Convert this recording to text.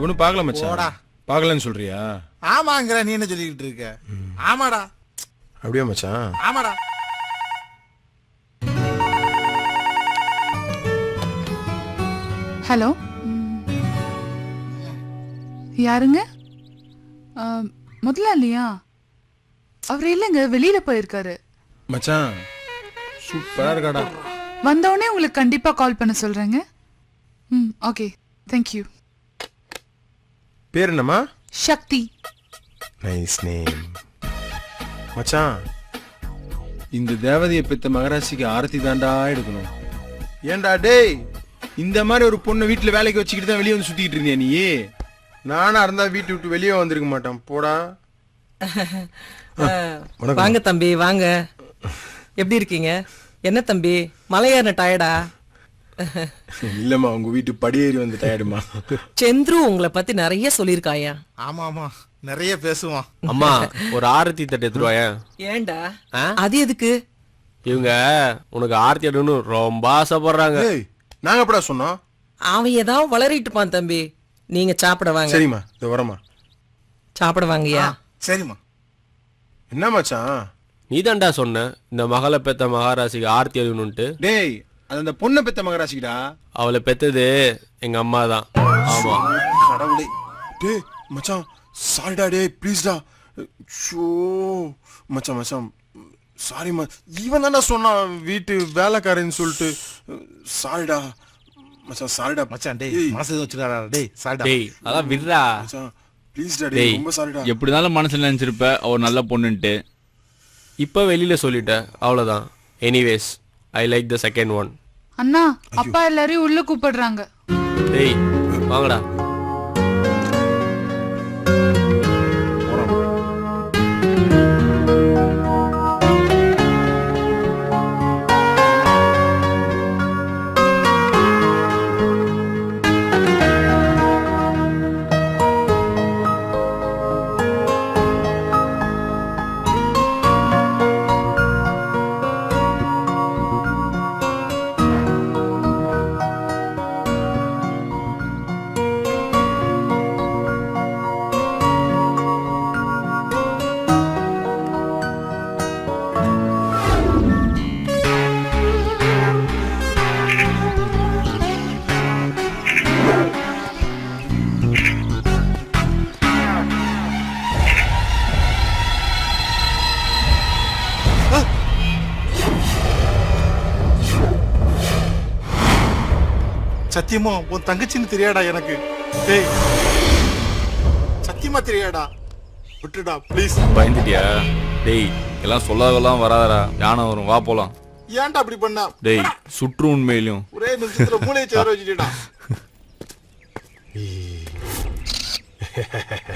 பொண்ணு பார்க்கல மச்சான். பார்க்கலன்னு சொல்றியா? ஆமாங்கிற நீ என்ன சொல்லிக்கிட்டு இருக்க? ஆமாடா. அப்படியா மச்சான்? ஆமாடா. ஹலோ? யாருங்க? முதலாளியா? அவர் இல்லைங்க வெளியில போயிருக்காரு. மச்சான் சூப்பரா இருக்காடா. வந்தவுடனே உங்களுக்கு கண்டிப்பா கால் பண்ண சொல்றேங்க. ம் ஓகே. தேங்க்யூ பேர் என்னம்மா? சக்தி. நைஸ் நேம் மச்சான் இந்த தேவதையை பெத்த மகராசிக்கு ஆரத்தி தாண்டா எடுக்கணும். ஏன்டா டேய் இந்த மாதிரி ஒரு பொண்ணை வீட்டுல வேலைக்கு வச்சுக்கிட்டு தான் வெளியே வந்து சுத்திக்கிட்டு இருந்தியா நீ நானா இருந்தா வீட்டு விட்டு வெளியே வந்திருக்க மாட்டேன். போடா. வணக்கம். வாங்க தம்பி வாங்க. எப்படி இருக்கீங்க? என்ன தம்பி மலையேறின டயர்டா இல்லம்மா உங்க வீட்டு படியேறி வந்து டயர்டுமா செந்துரு உங்களை பத்தி நிறைய சொல்லியிருக்காயா? ஆமா ஆமா. நிறைய பேசுவான். அம்மா ஒரு ஆரத்தி தட்டு எடுத்துருவாயன் ஏன்டா அது எதுக்கு? இவங்க உனக்கு ஆரத்தி எடுக்கணும் ரொம்ப ஆசைப்படுறாங்க. நாங்க எப்படா சொன்னோம்? அவன் ஏதாவது வளரிட்டுப்பான் தம்பி. நீங்க சாப்பிட வாங்க. சரிம்மா இந்த வரமா சாப்பிட வாங்கயா? சரிம்மா. என்ன மச்சான்? நீதான்டா சொன்ன இந்த மகளை பெத்த மகாராசிக்கு ஆரத்தி எடுக்கணும்ட்டு டேய் அது அந்த பொண்ணை பெத்த மகராசிக்குடா. அவளை பெத்தது எங்க அம்மா தான். ஆமா. கடவுளே. டேய் மச்சான் சாரிடா டேய் ப்ளீஸ்டா ஷோ மச்சான் மச்சான் சாரி ம. இவன் தானே சொன்னான் வீட்டு வேலைக்காரன்னு சொல்லிட்டு. சாரிடா மச்சான் சாரிடா மச்சான் டேய் மனசு வச்சுக்காரா டேய் சாரிடா டேய் அதான் விடுறா. மச்சான் ப்ளீஸ்டா டேய் டேய் ரொம்ப சாரிடா எப்படினாலும் மனசுல நினைச்சிருப்ப அவர் நல்ல பொண்ணுன்ட்டு. இப்ப வெளியில சொல்லிட்டேன் அவ்வளவுதான். Anyways I like the second one அண்ணா அப்பா எல்லாரையும் உள்ள கூப்பிடுறாங்க. டேய் வாங்கடா. சத்தியமா உன் தங்கச்சின்னு தெரியாடா எனக்கு. டேய் சத்தியமா தெரியாடா. விட்டுடா ப்ளீஸ் பயந்துட்டியா? டேய் எல்லாம் சொல்லாதெல்லாம் வராதடா. யானை வரும் வா போலாம். ஏன்டா அப்படி பண்ண? டேய் சுற்று உண்மையிலும். ஒரே நிமிஷத்துல மூளையை சேர வச்சுட்டா